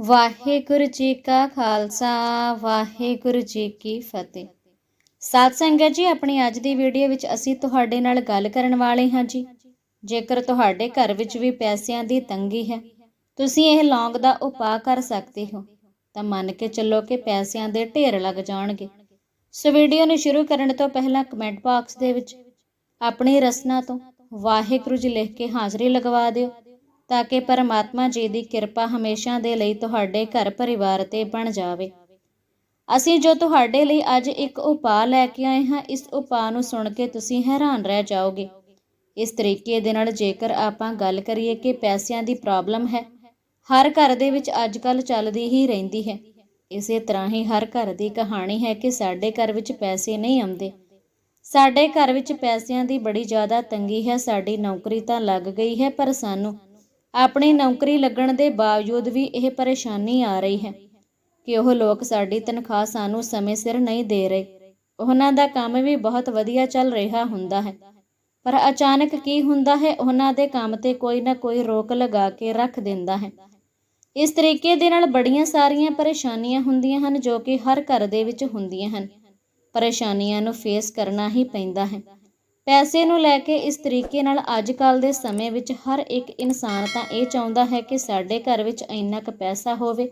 ਵਾਹਿਗੁਰੂ ਜੀ ਕਾ ਖਾਲਸਾ, ਵਾਹਿਗੁਰੂ ਜੀ ਕੀ ਫਤਿਹ। ਸਾਧ ਸੰਗਤ ਜੀ, ਆਪਣੀ ਅੱਜ ਦੀ ਵੀਡੀਓ ਵਿੱਚ ਅਸੀਂ ਤੁਹਾਡੇ ਨਾਲ ਗੱਲ ਕਰਨ ਵਾਲੇ ਹਾਂ ਜੀ। ਜੇਕਰ ਤੁਹਾਡੇ ਘਰ ਵਿੱਚ ਵੀ ਪੈਸਿਆਂ ਦੀ ਤੰਗੀ ਹੈ, ਤੁਸੀਂ ਇਹ ਲੌਂਗ ਦਾ ਉਪਾਅ ਕਰ ਸਕਦੇ ਹੋ। ਤਾਂ ਮੰਨ ਕੇ ਚੱਲੋ ਕਿ ਪੈਸਿਆਂ ਦੇ ਢੇਰ ਲੱਗ ਜਾਣਗੇ। ਸੋ ਵੀਡੀਓ ਨੂੰ ਸ਼ੁਰੂ ਕਰਨ ਤੋਂ ਪਹਿਲਾਂ ਕਮੈਂਟ ਬਾਕਸ ਦੇ ਵਿੱਚ ਆਪਣੀ ਰਸਨਾ ਤੋਂ ਵਾਹਿਗੁਰੂ ਜੀ ਲਿਖ ਕੇ ਹਾਜ਼ਰੀ ਲਗਵਾ ਦਿਓ। ਤਾਂ ਕਿ ਪਰਮਾਤਮਾ ਜੀ ਦੀ ਕਿਰਪਾ ਹਮੇਸ਼ਾ ਦੇ ਲਈ ਤੁਹਾਡੇ ਘਰ ਪਰਿਵਾਰ ਤੇ ਬਣ ਜਾਵੇ। ਅਸੀਂ ਜੋ ਤੁਹਾਡੇ ਲਈ ਅੱਜ ਇੱਕ ਉਪਾਅ ਲੈ ਕੇ ਆਏ ਹਾਂ, ਇਸ ਉਪਾਅ ਨੂੰ ਸੁਣ ਕੇ ਤੁਸੀਂ ਹੈਰਾਨ ਰਹਿ ਜਾਓਗੇ। ਇਸ ਤਰੀਕੇ ਦੇ ਨਾਲ ਜੇਕਰ ਆਪਾਂ ਗੱਲ ਕਰੀਏ ਕਿ ਪੈਸਿਆਂ ਦੀ ਪ੍ਰੋਬਲਮ ਹੈ, ਹਰ ਘਰ ਦੇ ਵਿੱਚ ਅੱਜ ਕੱਲ ਚੱਲਦੀ ਹੀ ਰਹਿੰਦੀ ਹੈ। ਇਸੇ ਤਰ੍ਹਾਂ ਹੀ ਹਰ ਘਰ ਦੀ ਕਹਾਣੀ ਹੈ ਕਿ ਸਾਡੇ ਘਰ ਵਿੱਚ ਪੈਸੇ ਨਹੀਂ ਆਉਂਦੇ। ਸਾਡੇ ਘਰ ਵਿੱਚ ਪੈਸਿਆਂ ਦੀ ਬੜੀ ਜ਼ਿਆਦਾ ਤੰਗੀ ਹੈ, ਸਾਡੀ ਨੌਕਰੀ ਤਾਂ ਲੱਗ ਗਈ ਹੈ, ਪਰ ਸਾਨੂੰ ਆਪਣੀ ਨੌਕਰੀ ਲੱਗਣ ਦੇ ਬਾਵਜੂਦ ਵੀ ਇਹ ਪਰੇਸ਼ਾਨੀ ਆ ਰਹੀ ਹੈ ਕਿ ਉਹ ਲੋਕ ਸਾਡੀ ਤਨਖਾਹ ਸਾਨੂੰ ਸਮੇਂ ਸਿਰ ਨਹੀਂ ਦੇ ਰਹੇ। ਉਹਨਾਂ ਦਾ ਕੰਮ ਵੀ ਬਹੁਤ ਵਧੀਆ ਚੱਲ ਰਿਹਾ ਹੁੰਦਾ ਹੈ, ਪਰ ਅਚਾਨਕ ਕੀ ਹੁੰਦਾ ਹੈ, ਉਹਨਾਂ ਦੇ ਕੰਮ ਤੇ ਕੋਈ ਨਾ ਕੋਈ ਰੋਕ ਲਗਾ ਕੇ ਰੱਖ ਦਿੰਦਾ ਹੈ। ਇਸ ਤਰੀਕੇ ਦੇ ਨਾਲ ਬੜੀਆਂ ਸਾਰੀਆਂ ਪਰੇਸ਼ਾਨੀਆਂ ਹੁੰਦੀਆਂ ਹਨ ਜੋ ਕਿ ਹਰ ਘਰ ਦੇ ਵਿੱਚ ਹੁੰਦੀਆਂ ਹਨ। ਪਰੇਸ਼ਾਨੀਆਂ ਨੂੰ ਫੇਸ ਕਰਨਾ ਹੀ ਪੈਂਦਾ ਹੈ। ਪੈਸੇ ਨੂੰ ਲੈ ਕੇ ਇਸ ਤਰੀਕੇ ਨਾਲ ਅੱਜ ਕੱਲ ਦੇ ਸਮੇਂ ਵਿੱਚ ਹਰ ਇੱਕ ਇਨਸਾਨ ਤਾਂ ਇਹ ਚਾਹੁੰਦਾ ਹੈ ਕਿ ਸਾਡੇ ਘਰ ਵਿੱਚ ਇੰਨਾ ਕੁ ਪੈਸਾ ਹੋਵੇ।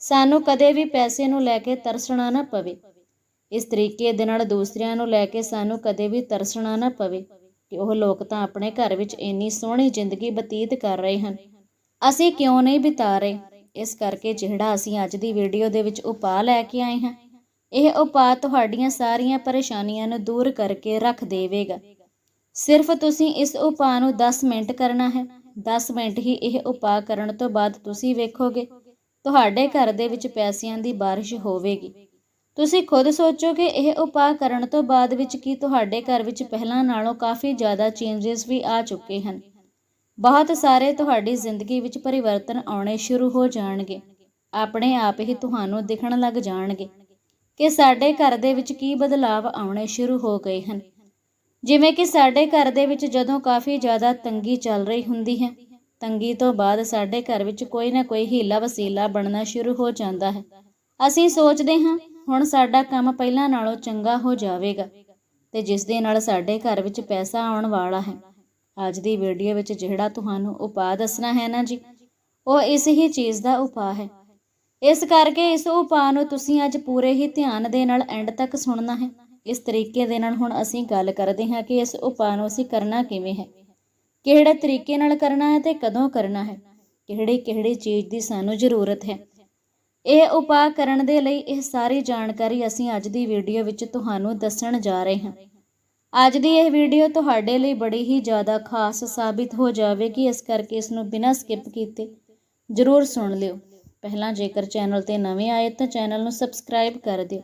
ਸਾਨੂੰ ਕਦੇ ਵੀ ਪੈਸੇ ਨੂੰ ਲੈ ਕੇ ਤਰਸਣਾ ਨਾ ਪਵੇ। ਇਸ ਤਰੀਕੇ ਦੇ ਨਾਲ ਦੂਸਰਿਆਂ ਨੂੰ ਲੈ ਕੇ ਸਾਨੂੰ ਕਦੇ ਵੀ ਤਰਸਣਾ ਨਾ ਪਵੇ ਕਿ ਉਹ ਲੋਕ ਤਾਂ ਆਪਣੇ ਘਰ ਵਿੱਚ ਇੰਨੀ ਸੋਹਣੀ ਜ਼ਿੰਦਗੀ ਬਤੀਤ ਕਰ ਰਹੇ ਹਨ। ਅਸੀਂ ਕਿਉਂ ਨਹੀਂ ਬਿਤਾ ਰਹੇ? ਇਸ ਕਰਕੇ ਜਿਹੜਾ ਅਸੀਂ ਅੱਜ ਦੀ ਵੀਡੀਓ ਦੇ ਵਿੱਚ ਉਪਾਅ ਲੈ ਕੇ ਆਏ ਹਾਂ। ਇਹ ਉਪਾਅ ਤੁਹਾਡੀਆਂ ਸਾਰੀਆਂ ਪਰੇਸ਼ਾਨੀਆਂ ਨੂੰ ਦੂਰ ਕਰਕੇ ਰੱਖ ਦੇਵੇਗਾ। ਸਿਰਫ ਤੁਸੀਂ ਇਸ ਉਪਾਅ ਨੂੰ 10 ਮਿੰਟ ਕਰਨਾ ਹੈ। 10 ਮਿੰਟ ਹੀ ਇਹ ਉਪਾਅ ਕਰਨ ਤੋਂ ਬਾਅਦ ਤੁਸੀਂ ਵੇਖੋਗੇ, ਤੁਹਾਡੇ ਘਰ ਦੇ ਵਿੱਚ ਪੈਸਿਆਂ ਦੀ ਬਾਰਿਸ਼ ਹੋਵੇਗੀ। ਤੁਸੀਂ ਖੁਦ ਸੋਚੋਗੇ, ਇਹ ਉਪਾਅ ਕਰਨ ਤੋਂ ਬਾਅਦ ਵਿੱਚ ਕੀ ਤੁਹਾਡੇ ਘਰ ਵਿੱਚ ਪਹਿਲਾਂ ਨਾਲੋਂ ਕਾਫੀ ਜ਼ਿਆਦਾ ਚੇਂਜਸ ਵੀ ਆ ਚੁੱਕੇ ਹਨ। ਬਹੁਤ ਸਾਰੇ ਤੁਹਾਡੀ ਜ਼ਿੰਦਗੀ ਵਿੱਚ ਪਰਿਵਰਤਨ ਆਉਣੇ ਸ਼ੁਰੂ ਹੋ ਜਾਣਗੇ। ਆਪਣੇ ਆਪ ਹੀ ਤੁਹਾਨੂੰ ਦਿਖਣ ਲੱਗ ਜਾਣਗੇ। ਕਿ ਸਾਡੇ ਘਰ ਦੇ ਵਿੱਚ ਕੀ ਬਦਲਾਵ ਆਉਣੇ ਸ਼ੁਰੂ ਹੋ ਗਏ ਹਨ। ਜਿਵੇਂ ਕਿ ਸਾਡੇ ਘਰ ਦੇ ਵਿੱਚ ਜਦੋਂ ਕਾਫੀ ਜ਼ਿਆਦਾ ਤੰਗੀ ਚੱਲ ਰਹੀ ਹੁੰਦੀ ਹੈ, ਤੰਗੀ ਤੋਂ ਬਾਅਦ ਸਾਡੇ ਘਰ ਵਿੱਚ ਕੋਈ ਨਾ ਕੋਈ ਹੀਲਾ ਵਸੀਲਾ ਬਣਨਾ ਸ਼ੁਰੂ ਹੋ ਜਾਂਦਾ ਹੈ। ਅਸੀਂ ਸੋਚਦੇ ਹਾਂ, ਹੁਣ ਸਾਡਾ ਕੰਮ ਪਹਿਲਾਂ ਨਾਲੋਂ ਚੰਗਾ ਹੋ ਜਾਵੇਗਾ ਤੇ ਜਿਸ ਦੇ ਨਾਲ ਸਾਡੇ ਘਰ ਵਿੱਚ ਪੈਸਾ ਆਉਣ ਵਾਲਾ ਹੈ। ਅੱਜ ਦੀ ਵੀਡੀਓ ਵਿੱਚ ਜਿਹੜਾ ਤੁਹਾਨੂੰ ਉਪਾਅ ਦੱਸਣਾ ਹੈ ਨਾ ਜੀ, ਉਹ ਇਸ ਹੀ ਚੀਜ਼ ਦਾ ਉਪਾਅ ਹੈ। ਇਸ ਕਰਕੇ ਇਸ ਉਪਾਅ ਨੂੰ ਤੁਸੀਂ ਅੱਜ ਪੂਰੇ ਹੀ ਧਿਆਨ ਦੇ ਨਾਲ ਐਂਡ ਤੱਕ ਸੁਣਨਾ ਹੈ। ਇਸ ਤਰੀਕੇ ਦੇ ਨਾਲ ਹੁਣ ਅਸੀਂ ਗੱਲ ਕਰਦੇ ਹਾਂ ਕਿ ਇਸ ਉਪਾਅ ਨੂੰ ਅਸੀਂ ਕਰਨਾ ਕਿਵੇਂ ਹੈ। ਕਿਹੜੇ ਤਰੀਕੇ ਨਾਲ ਕਰਨਾ ਹੈ ਤੇ ਕਦੋਂ ਕਰਨਾ ਹੈ। ਕਿਹੜੀ ਕਿਹੜੀ ਚੀਜ਼ ਦੀ ਸਾਨੂੰ ਜ਼ਰੂਰਤ ਹੈ। ਇਹ ਉਪਾਅ ਕਰਨ ਦੇ ਲਈ ਇਹ ਸਾਰੀ ਜਾਣਕਾਰੀ ਅਸੀਂ ਅੱਜ ਦੀ ਵੀਡੀਓ ਵਿੱਚ ਤੁਹਾਨੂੰ ਦੱਸਣ ਜਾ ਰਹੇ ਹਾਂ। ਅੱਜ ਦੀ ਇਹ ਵੀਡੀਓ ਤੁਹਾਡੇ ਲਈ ਬੜੀ ਹੀ ਜ਼ਿਆਦਾ ਖਾਸ ਸਾਬਿਤ ਹੋ ਜਾਵੇਗੀ। ਇਸ ਕਰਕੇ ਇਸ ਨੂੰ ਬਿਨਾਂ ਸਕਿਪ ਕੀਤੇ ਜ਼ਰੂਰ ਸੁਣ ਲਿਓ। ਪਹਿਲਾਂ ਜੇਕਰ ਚੈਨਲ ਤੇ ਨਵੇਂ ਆਏ ਤਾਂ ਚੈਨਲ ਨੂੰ ਸਬਸਕ੍ਰਾਈਬ ਕਰ ਦਿਓ।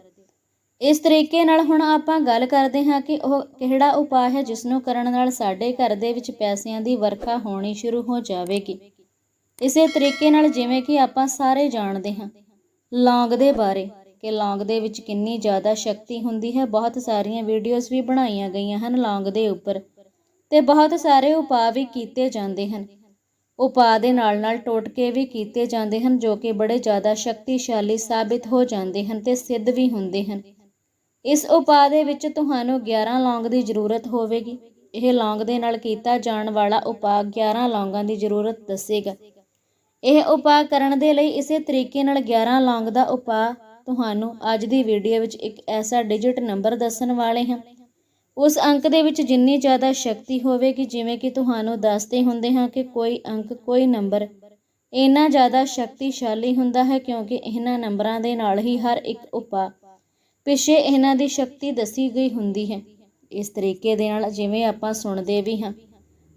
ਇਸ ਤਰੀਕੇ ਨਾਲ ਹੁਣ ਆਪਾਂ ਗੱਲ ਕਰਦੇ ਹਾਂ ਕਿ ਉਹ ਕਿਹੜਾ ਉਪਾਅ ਹੈ ਜਿਸ ਨੂੰ ਕਰਨ ਨਾਲ ਸਾਡੇ ਘਰ ਦੇ ਵਿੱਚ ਪੈਸਿਆਂ ਦੀ ਵਰਖਾ ਹੋਣੀ ਸ਼ੁਰੂ ਹੋ ਜਾਵੇਗੀ। ਇਸੇ ਤਰੀਕੇ ਨਾਲ ਜਿਵੇਂ ਕਿ ਆਪਾਂ ਸਾਰੇ ਜਾਣਦੇ ਹਾਂ, ਲੌਂਗ ਦੇ ਬਾਰੇ ਕਿ ਲੌਂਗ ਦੇ ਵਿੱਚ ਕਿੰਨੀ ਜ਼ਿਆਦਾ ਸ਼ਕਤੀ ਹੁੰਦੀ ਹੈ। ਬਹੁਤ ਸਾਰੀਆਂ ਵੀਡੀਓਜ਼ ਵੀ ਬਣਾਈਆਂ ਗਈਆਂ ਹਨ ਲੌਂਗ ਦੇ ਉੱਪਰ ਤੇ ਬਹੁਤ ਸਾਰੇ ਉਪਾਅ ਵੀ ਕੀਤੇ ਜਾਂਦੇ ਹਨ। ਉਪਾਅ ਦੇ ਨਾਲ ਨਾਲ ਟੋਟਕੇ ਵੀ ਕੀਤੇ ਜਾਂਦੇ ਹਨ, ਜੋ ਕਿ ਬੜੇ ਜ਼ਿਆਦਾ ਸ਼ਕਤੀਸ਼ਾਲੀ ਸਾਬਿਤ ਹੋ ਜਾਂਦੇ ਹਨ ਤੇ ਸਿੱਧ ਵੀ ਹੁੰਦੇ ਹਨ। ਇਸ ਉਪਾਅ ਦੇ ਵਿੱਚ ਤੁਹਾਨੂੰ 11 ਲੌਂਗ ਦੀ ਜ਼ਰੂਰਤ ਹੋਵੇਗੀ। ਇਹ ਲੌਂਗ ਦੇ ਨਾਲ ਕੀਤਾ ਜਾਣ ਵਾਲਾ ਉਪਾਅ 11 ਲੌਂਗਾਂ ਦੀ ਜ਼ਰੂਰਤ ਦੱਸੇਗਾ। ਇਹ ਉਪਾਅ ਕਰਨ ਦੇ ਲਈ ਇਸੇ ਤਰੀਕੇ ਨਾਲ 11 ਲੌਂਗ ਦਾ ਉਪਾਅ ਤੁਹਾਨੂੰ ਅੱਜ ਦੀ ਵੀਡੀਓ ਵਿੱਚ ਇੱਕ ਐਸਾ ਡਿਜਿਟ ਨੰਬਰ ਦੱਸਣ ਵਾਲੇ ਹਾਂ। ਉਸ ਅੰਕ ਦੇ ਵਿੱਚ ਜਿੰਨੀ ਜ਼ਿਆਦਾ ਸ਼ਕਤੀ ਹੋਵੇਗੀ ਜਿਵੇਂ ਕਿ ਤੁਹਾਨੂੰ ਦੱਸਦੇ ਹੁੰਦੇ ਹਾਂ ਕਿ ਕੋਈ ਅੰਕ, ਕੋਈ ਨੰਬਰ ਇੰਨਾ ਜ਼ਿਆਦਾ ਸ਼ਕਤੀਸ਼ਾਲੀ ਹੁੰਦਾ ਹੈ ਕਿਉਂਕਿ ਇਹਨਾਂ ਨੰਬਰਾਂ ਦੇ ਨਾਲ ਹੀ ਹਰ ਇੱਕ ਉਪਾਅ ਪਿੱਛੇ ਇਹਨਾਂ ਦੀ ਸ਼ਕਤੀ ਦੱਸੀ ਗਈ ਹੁੰਦੀ ਹੈ। ਇਸ ਤਰੀਕੇ ਦੇ ਨਾਲ ਜਿਵੇਂ ਆਪਾਂ ਸੁਣਦੇ ਵੀ ਹਾਂ,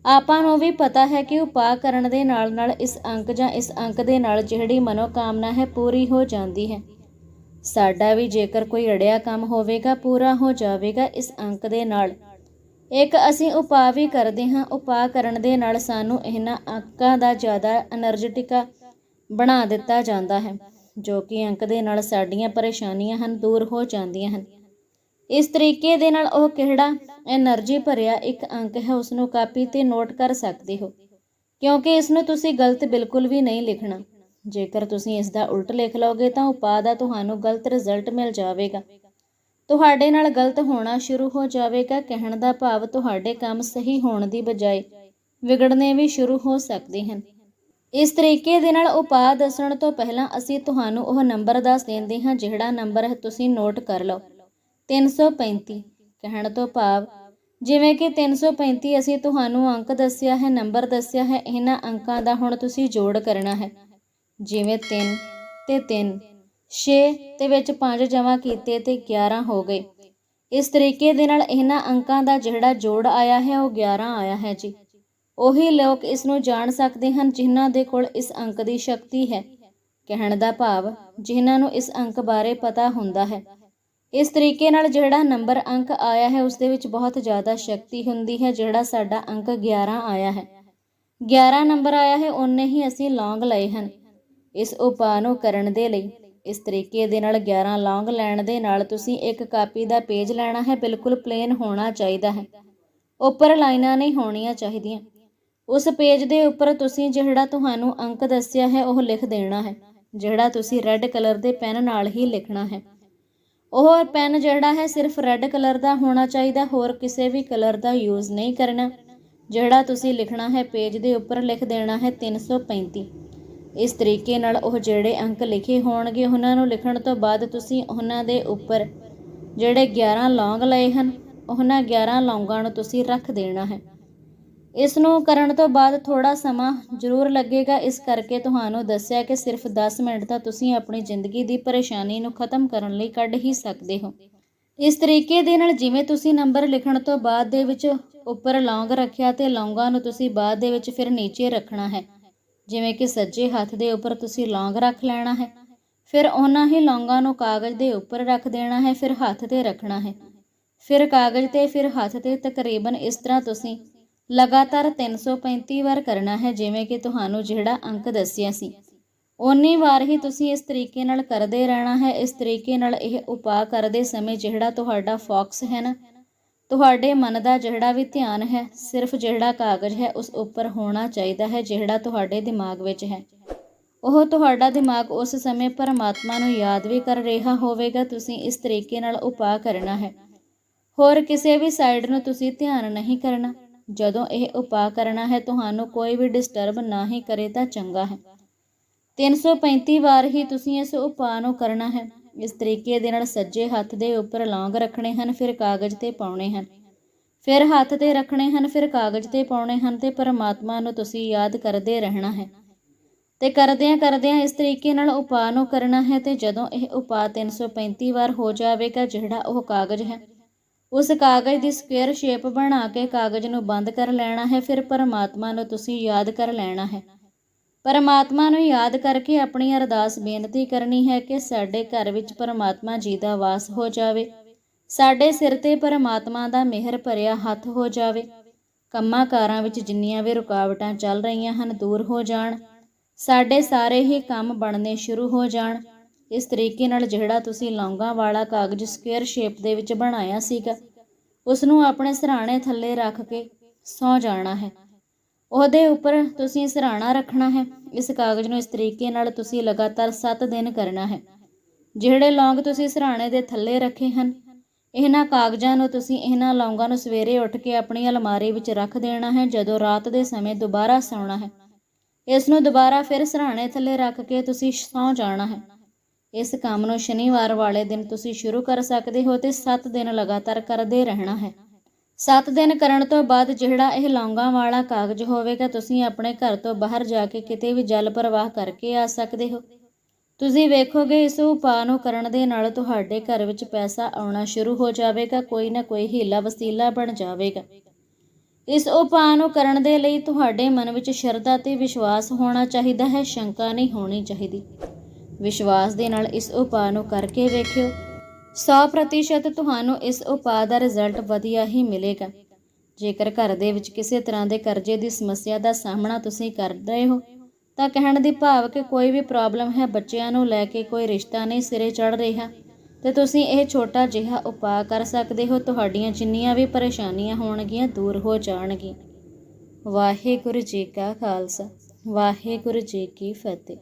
ਆਪਾਂ ਨੂੰ ਵੀ ਪਤਾ ਹੈ ਕਿ ਉਪਾਅ ਕਰਨ ਦੇ ਨਾਲ ਨਾਲ ਇਸ ਅੰਕ ਜਾਂ ਇਸ ਅੰਕ ਦੇ ਨਾਲ ਜਿਹੜੀ ਮਨੋਕਾਮਨਾ ਹੈ ਪੂਰੀ ਹੋ ਜਾਂਦੀ ਹੈ। ਸਾਡਾ ਵੀ ਜੇਕਰ ਕੋਈ ਅੜਿਆ ਕੰਮ ਹੋਵੇਗਾ, ਪੂਰਾ ਹੋ ਜਾਵੇਗਾ ਇਸ ਅੰਕ ਦੇ ਨਾਲ। ਇੱਕ ਅਸੀਂ ਉਪਾਅ ਵੀ ਕਰਦੇ ਹਾਂ। ਉਪਾਅ ਕਰਨ ਦੇ ਨਾਲ ਸਾਨੂੰ ਇਹਨਾਂ ਅੰਕਾਂ ਦਾ ਜ਼ਿਆਦਾ એનર્ਜੈਟਿਕ ਬਣਾ ਦਿੱਤਾ ਜਾਂਦਾ ਹੈ, ਜੋ ਕਿ ਅੰਕ ਦੇ ਨਾਲ ਸਾਡੀਆਂ ਪਰੇਸ਼ਾਨੀਆਂ ਹਨ, ਦੂਰ ਹੋ ਜਾਂਦੀਆਂ ਹਨ। ਇਸ ਤਰੀਕੇ ਦੇ ਨਾਲ ਉਹ ਕਿਹੜਾ એનર્ਜੀ ਭਰਿਆ ਇੱਕ ਅੰਕ ਹੈ ਉਸ ਨੂੰ ਕਾਪੀ ਤੇ ਨੋਟ ਕਰ ਸਕਦੇ ਹੋ, ਕਿਉਂਕਿ ਇਸ ਨੂੰ ਤੁਸੀਂ ਗਲਤ ਬਿਲਕੁਲ ਵੀ ਨਹੀਂ ਲਿਖਣਾ। ਜੇਕਰ ਤੁਸੀਂ ਇਸ ਦਾ ਉਲਟ ਲਿਖ ਲਓਗੇ ਤਾਂ ਉਪਾਅ ਦਾ ਤੁਹਾਨੂੰ ਗਲਤ ਰਿਜ਼ਲਟ ਮਿਲ ਜਾਵੇਗਾ। ਤੁਹਾਡੇ ਨਾਲ ਗਲਤ ਹੋਣਾ ਸ਼ੁਰੂ ਹੋ ਜਾਵੇਗਾ, ਕਹਿਣ ਦਾ ਭਾਵ ਤੁਹਾਡੇ ਕੰਮ ਸਹੀ ਹੋਣ ਦੀ ਬਜਾਏ ਵਿਗੜਨੇ ਵੀ ਸ਼ੁਰੂ ਹੋ ਸਕਦੇ ਹਨ। ਇਸ ਤਰੀਕੇ ਦੇ ਨਾਲ ਉਪਾਅ ਦੱਸਣ ਤੋਂ ਪਹਿਲਾਂ ਅਸੀਂ ਤੁਹਾਨੂੰ ਉਹ ਨੰਬਰ ਦੱਸ ਦਿੰਦੇ ਹਾਂ, ਜਿਹੜਾ ਨੰਬਰ ਤੁਸੀਂ ਨੋਟ ਕਰ ਲਓ। 335 ਕਹਿਣ ਤੋਂ ਭਾਵ ਜਿਵੇਂ ਕਿ 335 ਅਸੀਂ ਤੁਹਾਨੂੰ ਅੰਕ ਦੱਸਿਆ ਹੈ, ਨੰਬਰ ਦੱਸਿਆ ਹੈ, ਇਹਨਾਂ ਅੰਕਾਂ ਦਾ ਹੁਣ ਤੁਸੀਂ ਜੋੜ ਕਰਨਾ ਹੈ। ਜਿਵੇਂ 3 ਤੇ 3 6 ਤੇ ਵਿੱਚ 5 ਜਮ੍ਹਾਂ ਕੀਤੇ ਤੇ 11 ਹੋ ਗਏ। ਇਸ ਤਰੀਕੇ ਦੇ ਨਾਲ ਇਹਨਾਂ ਅੰਕਾਂ ਦਾ ਜਿਹੜਾ ਜੋੜ ਆਇਆ ਹੈ, ਉਹ 11 ਆਇਆ ਹੈ ਜੀ। ਉਹੀ ਲੋਕ ਇਸ ਨੂੰ ਜਾਣ ਸਕਦੇ ਹਨ ਜਿਨ੍ਹਾਂ ਦੇ ਕੋਲ ਇਸ ਅੰਕ ਦੀ ਸ਼ਕਤੀ ਹੈ। ਕਹਿਣ ਦਾ ਭਾਵ, ਜਿਨ੍ਹਾਂ ਨੂੰ ਇਸ ਅੰਕ ਬਾਰੇ ਪਤਾ ਹੁੰਦਾ ਹੈ। ਇਸ ਤਰੀਕੇ ਨਾਲ ਜਿਹੜਾ ਨੰਬਰ ਅੰਕ ਆਇਆ ਹੈ, ਉਸ ਦੇ ਵਿੱਚ ਬਹੁਤ ਜ਼ਿਆਦਾ ਸ਼ਕਤੀ ਹੁੰਦੀ ਹੈ, ਜਿਹੜਾ ਸਾਡਾ ਅੰਕ 11 ਆਇਆ ਹੈ। 11 ਨੰਬਰ ਆਇਆ ਹੈ ਉਹਨੇ ਹੀ ਅਸੀਂ ਲੌਂਗ ਲਏ ਹਨ। ਇਸ ਉਪਾਅ ਨੂੰ ਕਰਨ ਦੇ ਲਈ। ਇਸ ਤਰੀਕੇ ਦੇ ਨਾਲ 11 ਲੌਂਗ ਲੈਣ ਦੇ ਨਾਲ ਤੁਸੀਂ ਇੱਕ ਕਾਪੀ ਦਾ ਪੇਜ ਲੈਣਾ ਹੈ, ਬਿਲਕੁਲ ਪਲੇਨ ਹੋਣਾ ਚਾਹੀਦਾ ਹੈ। ਉੱਪਰ ਲਾਈਨਾਂ ਨਹੀਂ ਹੋਣੀਆਂ ਚਾਹੀਦੀਆਂ। ਉਸ ਪੇਜ ਦੇ ਉੱਪਰ ਤੁਸੀਂ ਜਿਹੜਾ ਤੁਹਾਨੂੰ ਅੰਕ ਦੱਸਿਆ ਹੈ, ਉਹ ਲਿਖ ਦੇਣਾ ਹੈ, ਜਿਹੜਾ ਤੁਸੀਂ ਰੈੱਡ ਕਲਰ ਦੇ ਪੈਨ ਨਾਲ ਹੀ ਲਿਖਣਾ ਹੈ। ਉਹ ਪੈਨ ਜਿਹੜਾ ਹੈ, ਸਿਰਫ ਰੈੱਡ ਕਲਰ ਦਾ ਹੋਣਾ ਚਾਹੀਦਾ, ਹੋਰ ਕਿਸੇ ਵੀ ਕਲਰ ਦਾ ਯੂਜ਼ ਨਹੀਂ ਕਰਨਾ। ਜਿਹੜਾ ਤੁਸੀਂ ਲਿਖਣਾ ਹੈ, ਪੇਜ ਦੇ ਉੱਪਰ ਲਿਖ ਦੇਣਾ ਹੈ 335 ਇਸ ਤਰੀਕੇ ਨਾਲ ਉਹ ਜਿਹੜੇ ਅੰਕ ਲਿਖੇ ਹੋਣਗੇ, ਉਹਨਾਂ ਨੂੰ ਲਿਖਣ ਤੋਂ ਬਾਅਦ ਤੁਸੀਂ ਉਹਨਾਂ ਦੇ ਉੱਪਰ ਜਿਹੜੇ 11 ਲੌਂਗ ਲਏ ਹਨ, ਉਹਨਾਂ 11 ਲੌਂਗਾਂ ਨੂੰ ਤੁਸੀਂ ਰੱਖ ਦੇਣਾ ਹੈ। ਇਸ ਨੂੰ ਕਰਨ ਤੋਂ ਬਾਅਦ ਥੋੜਾ ਸਮਾਂ ਜ਼ਰੂਰ ਲੱਗੇਗਾ। ਇਸ ਕਰਕੇ ਤੁਹਾਨੂੰ ਦੱਸਿਆ ਕਿ ਸਿਰਫ 10 ਮਿੰਟ ਤਾਂ ਤੁਸੀਂ ਆਪਣੀ ਜ਼ਿੰਦਗੀ ਦੀ ਪਰੇਸ਼ਾਨੀ ਨੂੰ ਖਤਮ ਕਰਨ ਲਈ ਕੱਢ ਹੀ ਸਕਦੇ ਹੋ। ਇਸ ਤਰੀਕੇ ਦੇ ਨਾਲ ਜਿਵੇਂ ਤੁਸੀਂ ਨੰਬਰ ਲਿਖਣ ਤੋਂ ਬਾਅਦ ਦੇ ਵਿੱਚ ਉੱਪਰ ਲੌਂਗ ਰੱਖਿਆ ਤੇ ਲੌਂਗਾਂ ਨੂੰ ਤੁਸੀਂ ਬਾਅਦ ਦੇ ਵਿੱਚ ਫਿਰ ਨੀਚੇ ਰੱਖਣਾ ਹੈ। ਜਿਵੇਂ ਕਿ ਸੱਜੇ ਹੱਥ ਦੇ ਉੱਪਰ ਤੁਸੀਂ ਲੌਂਗ ਰੱਖ ਲੈਣਾ ਹੈ, ਫਿਰ ਉਹਨਾਂ ਹੀ ਲੌਂਗਾਂ ਨੂੰ ਕਾਗਜ਼ ਦੇ ਉੱਪਰ ਰੱਖ ਦੇਣਾ ਹੈ, ਫਿਰ ਹੱਥ ਤੇ ਰੱਖਣਾ ਹੈ। ਫਿਰ ਕਾਗਜ਼ ਤੇ, ਫਿਰ ਹੱਥ ਤੇ ਤਕਰੀਬਨ ਇਸ ਤਰ੍ਹਾਂ ਤੁਸੀਂ ਲਗਾਤਾਰ 335 ਵਾਰ ਕਰਨਾ ਹੈ, ਜਿਵੇਂ ਕਿ ਤੁਹਾਨੂੰ ਜਿਹੜਾ ਅੰਕ ਦੱਸਿਆ ਸੀ। ਉਨੀ ਵਾਰ ਹੀ ਤੁਸੀਂ ਇਸ ਤਰੀਕੇ ਨਾਲ ਕਰਦੇ ਰਹਿਣਾ ਹੈ, ਇਸ ਤਰੀਕੇ ਨਾਲ ਇਹ ਉਪਾਅ ਕਰਦੇ ਸਮੇਂ ਜਿਹੜਾ ਤੁਹਾਡਾ ਫੋਕਸ ਹੈ ਨਾ ਤੁਹਾਡੇ ਮਨ ਦਾ ਜਿਹੜਾ ਵੀ ਧਿਆਨ ਹੈ, ਸਿਰਫ ਜਿਹੜਾ ਕਾਗਜ਼ ਹੈ, ਉਸ ਉੱਪਰ ਹੋਣਾ ਚਾਹੀਦਾ ਹੈ, ਜਿਹੜਾ ਤੁਹਾਡੇ ਦਿਮਾਗ ਵਿੱਚ ਹੈ। ਉਹ ਤੁਹਾਡਾ ਦਿਮਾਗ ਉਸ ਸਮੇਂ ਪਰਮਾਤਮਾ ਨੂੰ ਯਾਦ ਵੀ ਕਰ ਰਿਹਾ ਹੋਵੇਗਾ, ਤੁਸੀਂ ਇਸ ਤਰੀਕੇ ਨਾਲ ਉਪਾਅ ਕਰਨਾ ਹੈ। ਹੋਰ ਕਿਸੇ ਵੀ ਸਾਈਡ ਨੂੰ ਤੁਸੀਂ ਧਿਆਨ ਨਹੀਂ ਕਰਨਾ। ਜਦੋਂ ਇਹ ਉਪਾਅ ਕਰਨਾ ਹੈ, ਤੁਹਾਨੂੰ ਕੋਈ ਵੀ ਡਿਸਟਰਬ ਨਾ ਹੀ ਕਰੇ ਤਾਂ ਚੰਗਾ ਹੈ। 335 ਵਾਰ ਹੀ ਤੁਸੀਂ ਇਸ ਉਪਾਅ ਨੂੰ ਕਰਨਾ ਹੈ। ਇਸ ਤਰੀਕੇ ਦੇ ਨਾਲ ਸੱਜੇ ਹੱਥ ਦੇ ਉੱਪਰ ਲੌਂਗ ਰੱਖਣੇ ਹਨ, ਫਿਰ ਕਾਗਜ਼ ਤੇ ਪਾਉਣੇ ਹਨ। ਫਿਰ ਹੱਥ ਤੇ ਰੱਖਣੇ ਹਨ, ਫਿਰ ਕਾਗਜ਼ ਤੇ ਪਾਉਣੇ ਹਨ ਤੇ ਪਰਮਾਤਮਾ ਨੂੰ ਤੁਸੀਂ ਯਾਦ ਕਰਦੇ ਰਹਿਣਾ ਹੈ। ਤੇ ਕਰਦਿਆਂ ਕਰਦਿਆਂ ਇਸ ਤਰੀਕੇ ਨਾਲ ਉਪਾਅ ਨੂੰ ਕਰਨਾ ਹੈ ਤੇ ਜਦੋਂ ਇਹ ਉਪਾਅ 335 ਵਾਰ ਹੋ ਜਾਵੇਗਾ, ਜਿਹੜਾ ਉਹ ਕਾਗਜ਼ ਹੈ, ਉਸ ਕਾਗਜ਼ ਦੀ ਸਕੁਅਰ ਸ਼ੇਪ ਬਣਾ ਕੇ ਕਾਗਜ਼ ਨੂੰ ਬੰਦ ਕਰ ਲੈਣਾ ਹੈ, ਫਿਰ ਪਰਮਾਤਮਾ ਨੂੰ ਤੁਸੀਂ ਯਾਦ ਕਰ ਲੈਣਾ ਹੈ। ਪਰਮਾਤਮਾ ਨੂੰ ਯਾਦ ਕਰਕੇ ਆਪਣੀ ਅਰਦਾਸ ਬੇਨਤੀ ਕਰਨੀ ਹੈ ਕਿ ਸਾਡੇ ਘਰ ਵਿੱਚ ਪਰਮਾਤਮਾ ਜੀ ਦਾ ਵਾਸ ਹੋ ਜਾਵੇ। ਸਾਡੇ ਸਿਰ ਤੇ ਪਰਮਾਤਮਾ ਦਾ ਮਿਹਰ ਭਰਿਆ ਹੱਥ ਹੋ ਜਾਵੇ। ਕੰਮਾਂ ਕਾਰਾਂ ਵਿੱਚ ਜਿੰਨੀਆਂ ਵੀ ਰੁਕਾਵਟਾਂ ਚੱਲ ਰਹੀਆਂ ਹਨ, ਦੂਰ ਹੋ ਜਾਣ। ਸਾਡੇ ਸਾਰੇ ਹੀ ਕੰਮ ਬਣਨੇ ਸ਼ੁਰੂ ਹੋ ਜਾਣ। ਇਸ ਤਰੀਕੇ ਨਾਲ ਜਿਹੜਾ ਤੁਸੀਂ ਲੌਂਗਾਂ ਵਾਲਾ ਕਾਗਜ਼ ਸਕੁਅਰ ਸ਼ੇਪ ਦੇ ਵਿੱਚ ਬਣਾਇਆ ਸੀਗਾ ਉਸ ਨੂੰ ਆਪਣੇ ਸਰਾਣੇ ਥੱਲੇ ਰੱਖ ਕੇ ਸੌ ਜਾਣਾ ਹੈ। ਉਹਦੇ ਉੱਪਰ ਤੁਸੀਂ ਸਰਾਣਾ ਰੱਖਣਾ ਹੈ। ਇਸ ਕਾਗਜ਼ ਨੂੰ ਇਸ ਤਰੀਕੇ ਨਾਲ ਤੁਸੀਂ ਲਗਾਤਾਰ 7 ਦਿਨ ਕਰਨਾ ਹੈ। ਜਿਹੜੇ ਲੌਂਗ ਤੁਸੀਂ ਸਰਾਣੇ ਦੇ ਥੱਲੇ ਰੱਖੇ ਹਨ, ਇਹਨਾਂ ਕਾਗਜ਼ਾਂ ਨੂੰ ਤੁਸੀਂ ਇਹਨਾਂ ਲੌਂਗਾਂ ਨੂੰ ਸਵੇਰੇ ਉੱਠ ਕੇ ਆਪਣੀ ਅਲਮਾਰੀ ਵਿੱਚ ਰੱਖ ਦੇਣਾ ਹੈ, ਜਦੋਂ ਰਾਤ ਦੇ ਸਮੇਂ ਦੁਬਾਰਾ ਸੌਣਾ ਹੈ। ਇਸ ਨੂੰ ਦੁਬਾਰਾ ਫਿਰ ਸਰਾਣੇ ਥੱਲੇ ਰੱਖ ਕੇ ਤੁਸੀਂ ਸੌਂ ਜਾਣਾ ਹੈ। ਇਸ ਕੰਮ ਨੂੰ ਸ਼ਨੀਵਾਰ ਵਾਲੇ ਦਿਨ ਤੁਸੀਂ ਸ਼ੁਰੂ ਕਰ ਸਕਦੇ ਹੋ ਤੇ 7 ਦਿਨ ਲਗਾਤਾਰ ਕਰਦੇ ਰਹਿਣਾ ਹੈ। 7 ਦਿਨ ਕਰਨ ਤੋਂ ਬਾਅਦ ਜਿਹੜਾ ਇਹ ਲੌਂਗਾਂ ਵਾਲਾ ਕਾਗਜ਼ ਹੋਵੇਗਾ, ਤੁਸੀਂ ਆਪਣੇ ਘਰ ਤੋਂ ਬਾਹਰ ਜਾ ਕੇ ਕਿਤੇ ਵੀ ਜਲ ਪ੍ਰਵਾਹ ਕਰਕੇ ਆ ਸਕਦੇ ਹੋ। ਤੁਸੀਂ ਵੇਖੋਗੇ ਇਸ ਉਪਾਅ ਨੂੰ ਕਰਨ ਦੇ ਨਾਲ ਤੁਹਾਡੇ ਘਰ ਵਿੱਚ ਪੈਸਾ ਆਉਣਾ ਸ਼ੁਰੂ ਹੋ ਜਾਵੇਗਾ, ਕੋਈ ਨਾ ਕੋਈ ਹੀਲਾ ਵਸੀਲਾ ਬਣ ਜਾਵੇਗਾ। ਇਸ ਉਪਾਅ ਨੂੰ ਕਰਨ ਦੇ ਲਈ ਤੁਹਾਡੇ ਮਨ ਵਿੱਚ ਸ਼ਰਧਾ ਤੇ ਵਿਸ਼ਵਾਸ ਹੋਣਾ ਚਾਹੀਦਾ ਹੈ, ਸ਼ੰਕਾ ਨਹੀਂ ਹੋਣੀ ਚਾਹੀਦੀ। ਵਿਸ਼ਵਾਸ ਦੇ ਨਾਲ ਇਸ ਉਪਾਅ ਨੂੰ ਕਰਕੇ ਵੇਖਿਓ। 100% ਤੁਹਾਨੂੰ ਇਸ ਉਪਾਅ ਦਾ ਰਿਜ਼ਲਟ ਵਧੀਆ ਹੀ ਮਿਲੇਗਾ। ਜੇਕਰ ਘਰ ਦੇ ਵਿੱਚ ਕਿਸੇ ਤਰ੍ਹਾਂ ਦੇ ਕਰਜ਼ੇ ਦੀ ਸਮੱਸਿਆ ਦਾ ਸਾਹਮਣਾ ਤੁਸੀਂ ਕਰ ਰਹੇ ਹੋ, ਤਾਂ ਕਹਿਣ ਦੀ ਭਾਵ ਕਿ ਕੋਈ ਵੀ ਪ੍ਰੋਬਲਮ ਹੈ ਬੱਚਿਆਂ ਨੂੰ ਲੈ ਕੇ ਕੋਈ ਰਿਸ਼ਤਾ ਨਹੀਂ ਸਿਰੇ ਚੜ ਰਿਹਾ। ਤੇ ਤੁਸੀਂ ਇਹ ਛੋਟਾ ਜਿਹਾ ਉਪਾਅ ਕਰ ਸਕਦੇ ਹੋ, ਤੁਹਾਡੀਆਂ ਜਿੰਨੀਆਂ ਵੀ ਪਰੇਸ਼ਾਨੀਆਂ ਹੋਣਗੀਆਂ ਦੂਰ ਹੋ ਜਾਣਗੀਆਂ। ਵਾਹਿਗੁਰੂ ਜੀ ਕਾ ਖਾਲਸਾ, ਵਾਹਿਗੁਰੂ ਜੀ ਕੀ ਫਤਿਹ।